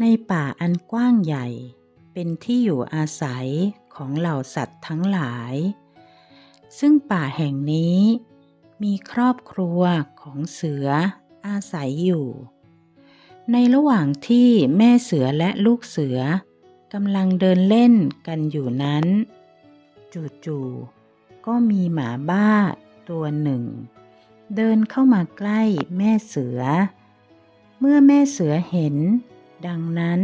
ในป่าอันกว้างใหญ่ เป็นที่อยู่อาศัยของเหล่าสัตว์ทั้งหลาย ซึ่งป่าแห่งนี้ มีครอบครัวของเสืออาศัยอยู่ ในระหว่างที่แม่เสือและลูกเสือกำลังเดินเล่นกันอยู่นั้น จู่ๆก็มีหมาบ้าตัวหนึ่ง เดินเข้ามาใกล้แม่เสือ เมื่อแม่เสือเห็น ดังนั้น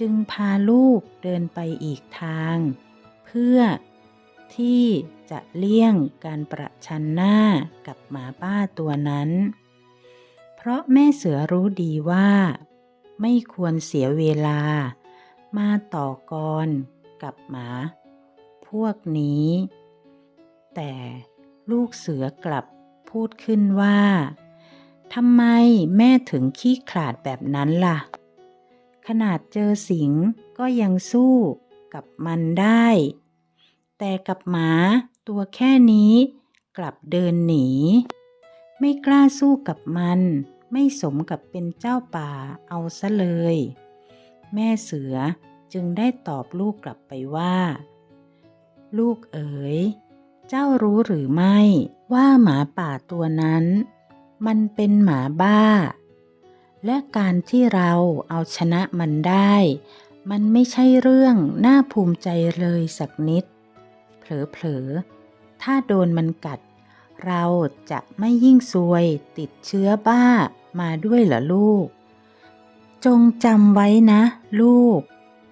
จึงพาลูกเดินไปอีกทาง เพื่อที่จะเลี่ยงการประชันหน้ากับหมาบ้าตัวนั้น เพราะแม่เสือรู้ดีว่า ไม่ควรเสียเวลา มาต่อกรกับหมา พวกนี้ แต่ลูกเสือกลับพูดขึ้นว่าทำไมแม่ถึงขี้ขลาดแบบนั้นล่ะ ขนาดเจอสิงก็ยังสู้กับมันได้ แต่กับหมาตัวแค่นี้กลับเดินหนี ไม่กล้าสู้กับมัน ไม่สมกับเป็นเจ้าป่าเอาซะเลย แม่เสือจึงได้ตอบลูกกลับไปว่า ลูกเอ๋ย เจ้ารู้หรือไม่ว่าหมาป่าตัวนั้น มันเป็นหมาบ้า และการที่เราเอาชนะมันได้ มันไม่ใช่เรื่องน่าภูมิใจเลยสักนิด เผลอๆ ถ้าโดนมันกัด เราจะไม่ยิ่งซวยติดเชื้อบ้ามาด้วยเหรอลูก จงจำไว้นะ ลูก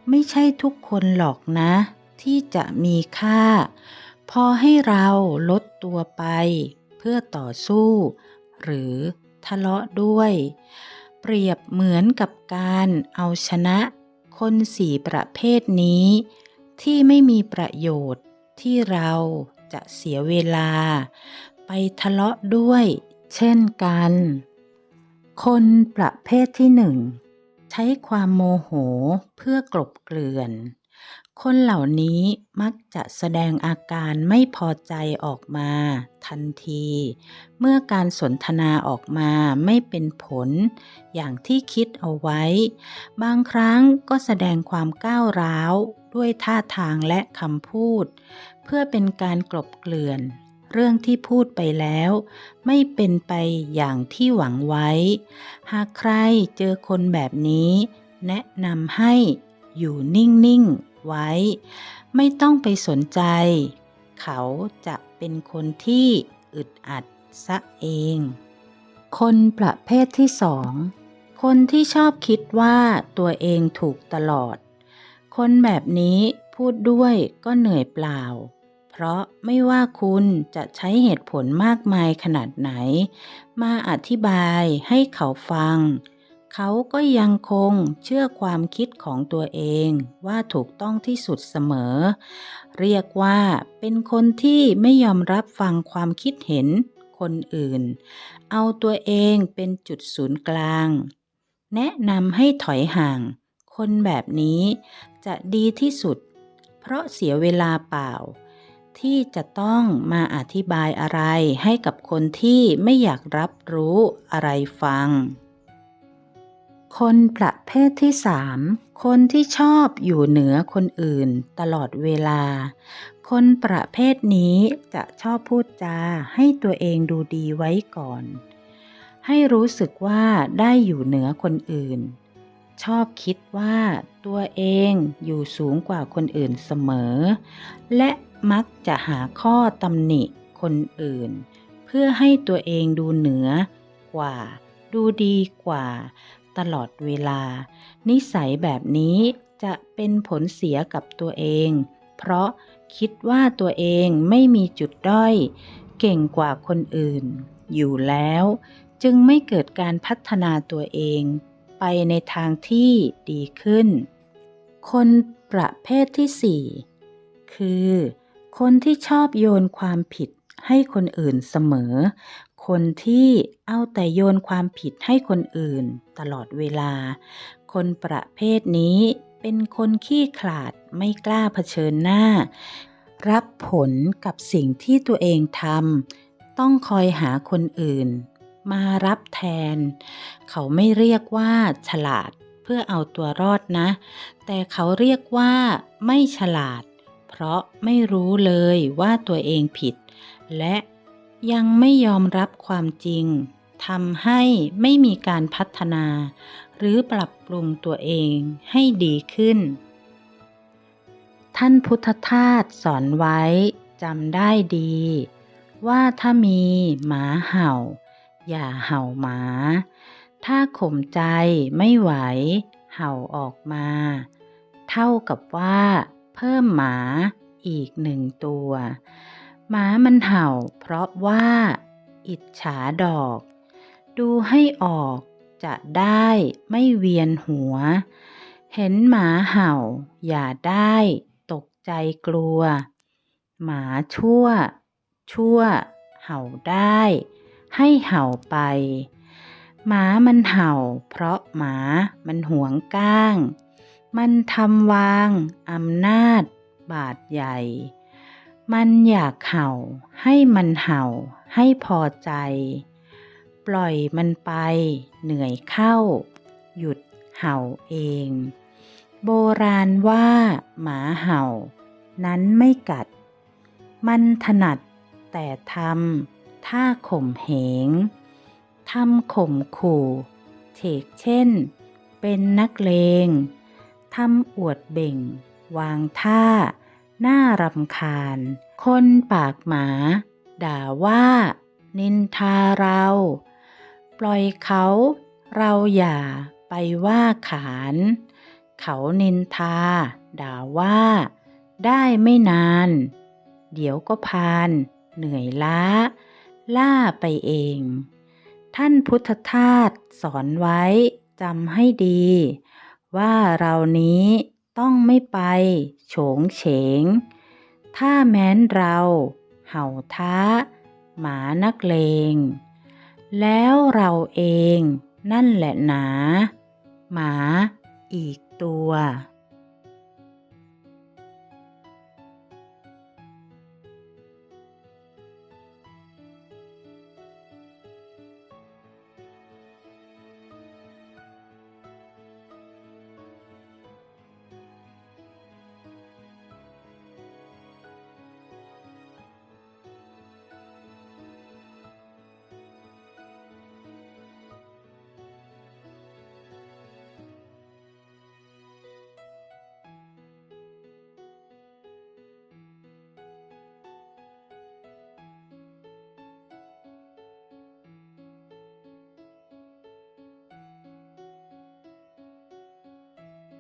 ไม่ใช่ทุกคนหรอกนะ ที่จะมีค่า พอให้เราลดตัวไป เพื่อต่อสู้ หรือทะเลาะด้วย เปรียบเหมือนกับการเอาชนะคนสี่ประเภทนี้ ที่ไม่มีประโยชน์ที่เราจะเสียเวลา ไปทะเลาะด้วย เช่นกัน คนประเภทที่หนึ่งใช้ความโมโหเพื่อกลบเกลื่อน คนเหล่านี้มักจะแสดงอาการไม่พอใจออกมาทันที เมื่อการสนทนาออกมาไม่เป็นผลอย่างที่คิดเอาไว้ บางครั้งก็แสดงความก้าวร้าวด้วยท่าทางและคำพูด เพื่อเป็นการกลบเกลื่อน เรื่องที่พูดไปแล้ว ไม่เป็นไปอย่างที่หวังไว้ หากใครเจอคนแบบนี้ แนะนำให้ อยู่นิ่ง ๆ ไว้ ไม่ต้องไปสนใจ เขาจะเป็นคนที่อึดอัดซะเอง คนประเภทที่สอง คนที่ชอบคิดว่าตัวเองถูกตลอด คนแบบนี้พูดด้วยก็เหนื่อยเปล่า เพราะไม่ว่าคุณจะใช้เหตุผลมากมายขนาดไหน มาอธิบายให้เขาฟังเขาก็ยังคงเชื่อความคิดของตัวเองว่าถูกต้องที่สุดเสมอ เรียกว่าเป็นคนที่ไม่ยอมรับฟังความคิดเห็นคนอื่น เอาตัวเองเป็นจุดศูนย์กลาง แนะนำให้ถอยห่าง คนแบบนี้จะดีที่สุด เพราะเสียเวลาเปล่า ที่จะต้องมาอธิบายอะไรให้กับคนที่ไม่อยากรับรู้อะไรฟัง คนประเภทที่สามคนที่ชอบอยู่เหนือคนอื่นตลอดเวลา คนประเภทนี้จะชอบพูดจาให้ตัวเองดูดีไว้ก่อน ให้รู้สึกว่าได้อยู่เหนือคนอื่น ชอบคิดว่าตัวเองอยู่สูงกว่าคนอื่นเสมอ และมักจะหาข้อตำหนิคนอื่น เพื่อให้ตัวเองดูเหนือกว่า ดูดีกว่า ตลอดเวลา นิสัยแบบนี้จะเป็นผลเสียกับตัวเอง เพราะคิดว่าตัวเองไม่มีจุดด้อย เก่งกว่าคนอื่น อยู่แล้ว จึงไม่เกิดการพัฒนาตัวเอง ไปในทางที่ดีขึ้น คนประเภทที่สี่คือ คนที่ชอบโยนความผิดให้คนอื่นเสมอ คนที่เอาแต่โยนความผิดให้คนอื่นตลอดเวลา คนประเภทนี้เป็นคนขี้ขลาดไม่กล้าเผชิญหน้า รับผลกับสิ่งที่ตัวเองทำต้องคอยหาคนอื่น มารับแทน เขาไม่เรียกว่าฉลาดเพื่อเอาตัวรอดนะ แต่เขาเรียกว่าไม่ฉลาด เพราะไม่รู้เลยว่าตัวเองผิด และ ยังไม่ยอมรับความจริงทำให้ไม่มีการพัฒนา หรือปรับปรุงตัวเองให้ดีขึ้น ท่านพุทธทาสสอนไว้จำได้ดี ว่าถ้ามีหมาเห่า อย่าเห่าหมา ถ้าข่มใจไม่ไหว เห่าออกมา เท่ากับว่า เพิ่มหมาอีกหนึ่งตัว หมามันเห่า เพราะว่า อิจฉาดอก ดูให้ออกจะได้ไม่เวียนหัว เห็นหมาเห่า อย่าได้ตกใจกลัว หมาชั่ว ชั่ว เห่าได้ ให้เห่าไป หมามันเห่า เพราะหมามันหวงก้าง มันทำวางอำนาจบาดใหญ่ มันอยากเห่า ให้มันเห่า ให้พอใจ ปล่อยมันไป เหนื่อยเข้า หยุดเห่าเอง โบราณว่า หมาเห่า นั้นไม่กัด มันถนัดแต่ทำท่าข่มเหงทำข่มขู่เฉกเช่น เป็นนักเลงทำอวดเบ่ง วางท่า น่ารำคาญ คนปากหมา ด่าว่า นินทาเรา ปล่อยเขา เราอย่าไปว่าขาน เขานินทา ด่าว่า ได้ไม่นาน เดี๋ยวก็พาน เหนื่อยล้า ล่าไปเอง ท่านพุทธทาสสอนไว้จำให้ดี ว่าเรานี้ ต้องไม่ไป โฉงเฉง ถ้าแม้นเราเห่าท้า หมานักเลง แล้วเราเองนั่นแหละหนา หมาอีกตัว